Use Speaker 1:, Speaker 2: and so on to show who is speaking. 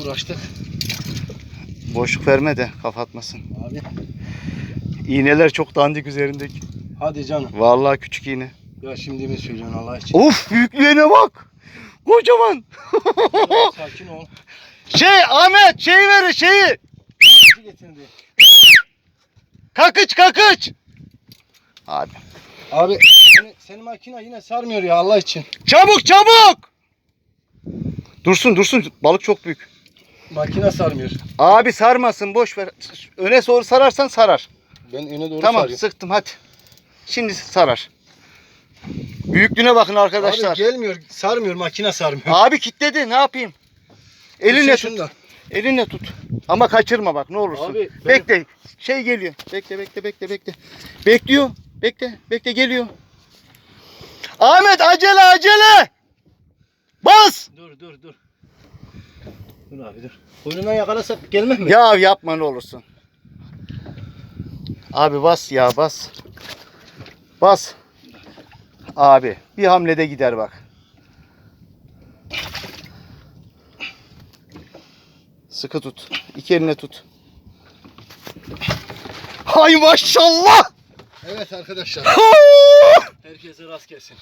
Speaker 1: uğraştık.
Speaker 2: Boşluk verme de kapatmasın.
Speaker 1: Abi
Speaker 2: İğneler çok dandik üzerindeki.
Speaker 1: hadi canım.
Speaker 2: Vallahi küçük iğne.
Speaker 1: Ya şimdi mi söylüyorsun Allah için?
Speaker 2: Of büyüklüğüne bak. Kocaman.
Speaker 1: Sakin ol.
Speaker 2: Şey Ahmet şey ver şeyi.
Speaker 1: Getirdi.
Speaker 2: Kakıç kakıç. Abi.
Speaker 1: Abi seni, senin makine yine sarmıyor ya Allah için.
Speaker 2: Çabuk çabuk. Dursun dursun balık çok büyük.
Speaker 1: Makine sarmıyor.
Speaker 2: Abi sarmasın boş ver. Öne doğru sararsan sarar.
Speaker 1: Ben öne doğru
Speaker 2: tamam
Speaker 1: sarıyorum.
Speaker 2: sıktım hadi. Şimdi sarar. Büyüklüğüne bakın arkadaşlar.
Speaker 1: Abi gelmiyor, sarmıyor, makine sarmıyor.
Speaker 2: Abi kilitledi ne yapayım? Elinle tut.
Speaker 1: şunda.
Speaker 2: Elinle tut. Ama kaçırma bak ne olursun.
Speaker 1: Abi, benim-
Speaker 2: bekle. Şey geliyor. Bekle bekle bekle bekle. Bekliyor. Bekle bekle geliyor. Ahmet acele acele. Bas.
Speaker 1: Dur dur dur. Dur abi dur. Boynundan yakalasak gelmez mi?
Speaker 2: Ya yapma ne olursun. Abi bas ya bas. Bas. Abi bir hamlede gider bak. Sıkı tut. İki eline tut. Hay maşallah.
Speaker 1: Evet arkadaşlar. Herkese rast gelsin.